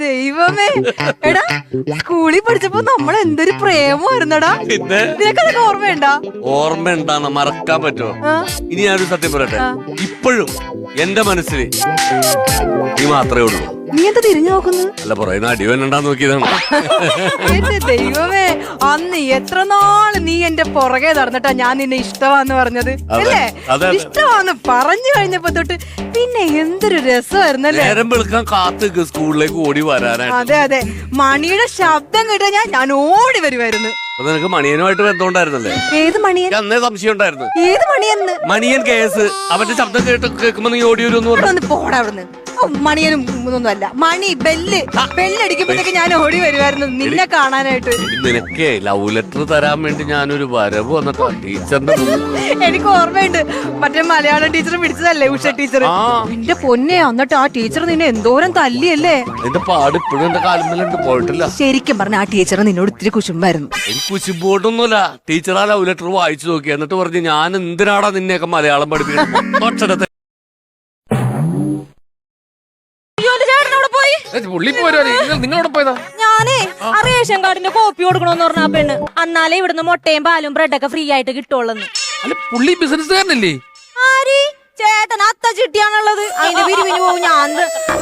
ദൈവമേ. എടാ സ്കൂളിൽ പഠിച്ചപ്പോ നമ്മൾ എന്തൊരു പ്രേമമായിരുന്നടാ. പിന്നെ? നിനക്കതൊക്കെ ഓർമ്മയുണ്ട? ഓർമ്മ ഉണ്ടാന്ന് മറക്കാൻ പറ്റുമോ? ഇനി ഞാനൊരു സത്യം പറയട്ടെ. ഇപ്പോഴും എന്റെ മനസ്സിൽ നീ മാത്രമേ ഉള്ളൂ. നീ എന്താ തിരിഞ്ഞു നോക്കുന്നത് അല്ല പറയുന്ന അടിവനുണ്ടാന്ന് നോക്കിയതാണ്. എന്റെ ദൈവമേ അന്ന് എത്ര നാൾ നീ എന്റെ പുറകെ നടന്നിട്ടാ ഞാൻ നിന്നെ ഇഷ്ടമാന്ന് പറഞ്ഞത്? അല്ലേ? അതെ. ഇഷ്ടമാന്ന് പറഞ്ഞു കഴിഞ്ഞപ്പോ തൊട്ട് പിന്നെ എന്തൊരു രസമായിരുന്നല്ലേ? നേരം വെളുക്കാൻ കാത്തുക്ക് സ്കൂളിലേക്ക് ഓടി വരാനായിട്ട്. അതെ അതെ. മണിയുടെ ശബ്ദം കേട്ടാ ഞാൻ ഞാൻ ഓടി വരുമായിരുന്നു നിനക്ക് മണിയനുമായിട്ട് ബന്ധമുണ്ടായിരുന്നല്ലേ? ഏത് മണിയൻ? അന്നേ സംശയം ഉണ്ടായിരുന്നു. ഏത് മണിയെന്ന്? മണിയൻ കേസ്. അവന്റെ ശബ്ദം കേട്ട് കേൾക്കുമ്പോ നീ ഓടി വരും ഒന്ന് പോടാ അവിടുന്ന്. ഓ, മണിയനും ഒന്നും അല്ല. മണി ബെല്ല് ബെല്ലടിക്കുമ്പോഴത്തേക്ക് ഞാൻ ഓടി വരുമായിരുന്നു നിന്നെ കാണാനായിട്ട്. നിനക്കേ ലവ് ലെറ്റർ തരാൻ വേണ്ടി ഞാനൊരു വരവ് വന്നിട്ടോ ടീച്ചറിന്റെ മുന്നിൽ. എനിക്ക് ഓർമ്മയുണ്ട്. മറ്റേ മലയാളം ടീച്ചർ പിടിച്ചതല്ലേ ഉഷ ടീച്ചർ ആ. എന്റെ പൊന്നെ എന്നിട്ട് ആ ടീച്ചർ നിന്നെ എന്തോരം തല്ലിയല്ലേ? എന്റെ പാട് ഇപ്പോഴും എന്റെ പോയിട്ടില്ല. ശരിക്കും പറഞ്ഞ ആ ടീച്ചർ നിന്നോട് ഇത്തിരി കുശുമ്പായിരുന്നു. എനിക്ക് കുശിമ്പോട്ടൊന്നുമില്ല ടീച്ചർ ആ ലവ് ലെറ്റർ വായിച്ചു നോക്കി. എന്നിട്ട് പറഞ്ഞു ഞാൻ എന്തിനാടാ നിന്നെയൊക്കെ മലയാളം പഠിപ്പിക്കുന്നത് പുള്ളി നിങ്ങളോട് പോയതാ? ഞാനേ ആ. റേഷൻ കാർഡിന്റെ കോപ്പി കൊടുക്കണോന്ന് പറഞ്ഞ ആ പെണ്ണ്. അന്നാലേ ഇവിടുന്ന് മുട്ടയും പാലും ബ്രെഡൊക്കെ ഫ്രീ ആയിട്ട് കിട്ടുള്ളന്ന് അല്ല പുള്ളി ബിസിനസ്സുകാരനല്ലേ ആര് ചേട്ടൻ അത്ത ചിട്ടിയാണുള്ളത്. അതിന്റെ പിരിവിന് പോകും ഞാൻ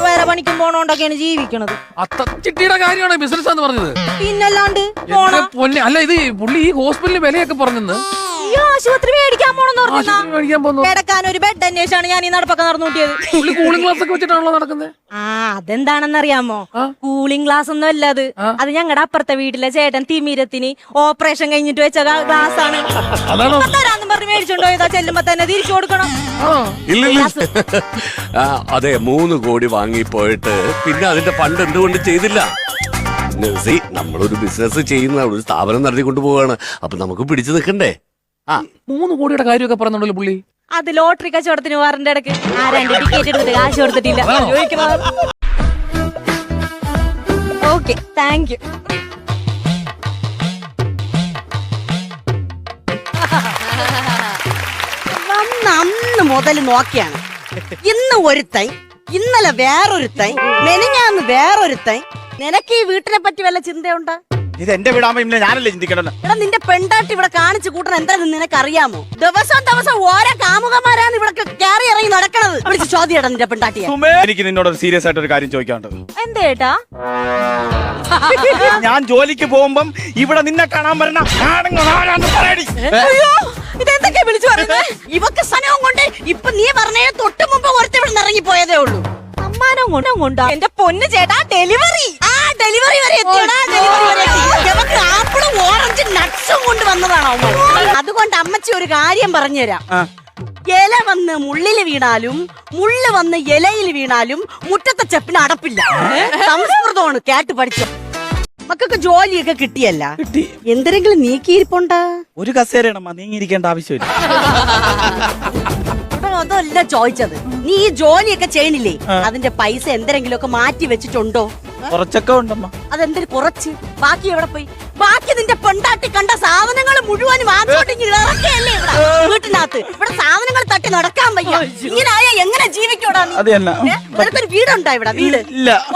വേറെ പണിക്കും പോണോണ്ടൊക്കെയാണ് ജീവിക്കണത്. അത്ത ചിട്ടിയുടെ കാര്യമാണ് ബിസിനസ് എന്ന് പറഞ്ഞത്. പിന്നല്ലാണ്ട് പോണ. പൊന്നെ അല്ല ഇത് പുള്ളി ഈ ഹോസ്പിറ്റലിൽ വിലയൊക്കെ പറഞ്ഞെന്ന്. ഈ ആശുപത്രി മേടിക്കാൻ ആശുപത്രി മേടിക്കാൻ കിടക്കാൻ ഒരു ബെഡ് അന്വേഷിച്ചാണ് ഞാൻ ഈ നടപ്പൊക്കെ നടന്നു കൂട്ടിയത് പുള്ളി കൂളിംഗ് ഗ്ലാസ് ഒക്കെ വെച്ചിട്ടാണല്ലോ നടക്കുന്നത് ആ അതെന്താണെന്നറിയാമോ? ആ? കൂളിംഗ് ഗ്ലാസ് ഒന്നും അല്ല അത്. ആ? അത് ഞങ്ങളുടെ അപ്പുറത്തെ വീട്ടിലെ ചേട്ടൻ തിമീരത്തിന് ഓപ്പറേഷൻ കഴിഞ്ഞിട്ട് വെച്ച ഗ്ലാസ് ആണ്. അതാണോ? ഇപ്പൊ തരാന്നും പറഞ്ഞ് മേടിച്ചോണ്ട് പോയതാ. ചെല്ലുമ്പോ തന്നെ തിരിച്ചു കൊടുക്കണം. ആ, അതെ മൂന്ന് കോടി വാങ്ങി പോയിട്ട് പിന്നെ അതിന്റെ ഫണ്ട് എന്തുകൊണ്ട് ചെയ്തില്ല? നസി, നമ്മളൊരു ബിസിനസ് ചെയ്യുന്ന ഒരു സ്ഥാപനം നടത്തിക്കൊണ്ട് പോവാണ്. അപ്പൊ നമുക്ക് പിടിച്ചു നിൽക്കണ്ടേ? മൂന്ന് കോടിയുടെ കാര്യമൊക്കെ പറഞ്ഞോണ്ടല്ലോ പുള്ളി. അത് ലോട്ടറി കച്ചവടത്തിന് വാറിന്റെ ഇടയ്ക്ക് ആ രണ്ട് ടിക്കറ്റ് എടുത്തിട്ട് കാശ് കൊടുത്തിട്ടില്ല. ഓക്കെ താങ്ക് യു അന്ന് മുതൽ നോക്കിയാണ്. ഇന്ന് ഒരുത്തൻ ഇന്നലെ വേറൊരുത്തൻ മെനിഞ്ഞാന്ന് വേറൊരുത്തൻ. നിനക്ക് ഈ വീട്ടിനെ പറ്റി വല്ല ചിന്തയുണ്ടാ? ഇത് എന്റെ വീടാകുമ്പോ പിന്നെ ഞാനല്ലേ ചിന്തിക്കണം എടാ നിന്റെ പെണ്ടാട്ടി ഇവിടെ കാണിച്ചു കൂട്ടണം. എന്താണെന്ന് നിനക്ക് അറിയാമോ ദിവസം ദിവസം ഓരോ കാമുകന്മാരാണ് ഇവിടെ കയറി ഇറങ്ങി നടക്കണത്. വിളിച്ച് ചോദ്യം നിന്റെ പെണ്ടാട്ടിയെ സുമേ എനിക്ക് നിന്നോട് സീരിയസ് ആയിട്ട് ഒരു കാര്യം ചോദിക്കാനുണ്ട്. എന്തേട്ടാ ഞാൻ ജോലിക്ക് പോകുമ്പം ഇവിടെ നിന്നെ കാണാൻ വരണ വിളിച്ചു പറയുന്നത് ഇവക്ക് സ്ഥലവും കൊണ്ട് ഇപ്പൊ നീ പറഞ്ഞേ തൊട്ട് മുമ്പ് ഒരുത്ത ഇവിടെ ഇറങ്ങി പോയതേ ഉള്ളൂ. സമ്മാനം കൊണ്ടും കൊണ്ടാ. എന്റെ പൊന്ന് ചേട്ടാ ഡെലിവറി ആ ഡെലിവറി വരെ എത്തിയടാ ഡെലിവറി വന്നതാണോ അതുകൊണ്ട് അമ്മച്ചി ഒരു കാര്യം പറഞ്ഞുതരാം. ഇല വന്ന് മുള്ളിൽ വീണാലും മുള്ള് വന്ന് ഇലയിൽ വീണാലും മുറ്റത്തെ ചെപ്പിന് അടപ്പില്ല. സംസ്കൃതമാണ് കേട്ട് പഠിച്ച. മക്കൾക്ക് ജോലിയൊക്കെ കിട്ടിയല്ല. കിട്ടി. എന്തെങ്കിലും നീക്കിയിരിപ്പുണ്ടാ? ഒരു കസേരയാണമ്മ നീങ്ങിയിരിക്കേണ്ട ആവശ്യമില്ല. അതല്ല ചോദിച്ചത്. നീ ഈ ജോലിയൊക്കെ ചെയ്യണില്ലേ? അതിന്റെ പൈസ എന്തെങ്കിലും ഒക്കെ മാറ്റി വെച്ചിട്ടുണ്ടോ? കുറച്ചൊക്കെ ഉണ്ടമ്മ. അതെന്തൊരു കുറച്ച്? ബാക്കി എവിടെ പോയി? ബാക്കി നിന്റെ പെണ്ടാട്ടി കണ്ട സാധനങ്ങൾ മുഴുവൻ ആദ്യമായിട്ട് ഇങ്ങ് ഇറക്കിയല്ലേ ഇവിടെ? വീട്ടിനകത്ത്. ഇവിടെ സാധനങ്ങൾ തട്ടി നടക്കാൻ വയ്യ. ഇങ്ങനെ ആയാ എങ്ങനെ ഏ? നിനക്കൊരു വീടുണ്ടോ ഇവിടെ? വീട്?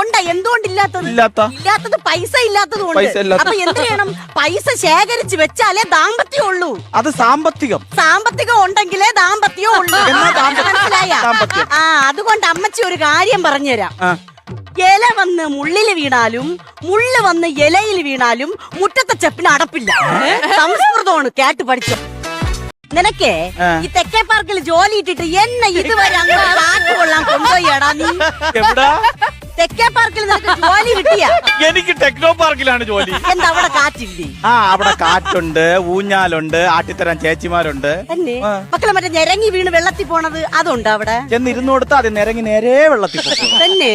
ഉണ്ടാ എന്തുകൊണ്ടില്ലാത്തത്? ഇല്ലാത്ത. ഇല്ലാത്തത് പൈസ ഇല്ലാത്തത് കൊണ്ട് അപ്പൊ എന്ത് ചെയ്യണം? പൈസ ശേഖരിച്ച് വെച്ചാലേ ദാമ്പത്യം ഉള്ളൂ. അത് സാമ്പത്തികം. സാമ്പത്തികം ഉണ്ടെങ്കിലേ ദാമ്പത്യം ഉള്ളൂ? മനസ്സിലായ? ആ അതുകൊണ്ട് അമ്മച്ചി ഒരു കാര്യം പറഞ്ഞുതരാം. ഇല വന്ന് മുള്ളിൽ വീണാലും മുള്ള് വന്ന് ഇലയിൽ വീണാലും മുറ്റത്തെ ചെപ്പിന് അടപ്പില്ല. സംസ്കൃതമാണ് കേട്ട് പഠിച്ചു. നിനക്കേ ഈ തെക്കേ പാർക്കിൽ ജോലി ഇട്ടിട്ട് എന്നെ ഇതുവരെ അങ്ങ് കാറ്റ് കൊള്ളാൻ കൊണ്ടുപോയിടാ നീ. എവിടാ? തെക്കേ പാർക്കിൽ നിനക്ക് ജോലി കിട്ടിയ? എനിക്ക് ടെക്നോ പാർക്കിലാണ് ജോലി. എന്താ അവിടെ കാറ്റില്ലേ? ആ അവിടെ കാറ്റുണ്ട് ഊഞ്ഞാലുണ്ട് ആട്ടിത്തരാൻ ചേച്ചിമാരുണ്ട്. മക്കളെ മറ്റേ ഞെരങ്ങി വീണ് വെള്ളത്തിൽ പോണത് അതുണ്ട് അവിടെ? ചെന്നിരുന്നു കൊടുത്താ കൊടുത്താൽ അത് നിരങ്ങി നേരെ വെള്ളത്തിൽ പോകും തന്നെ.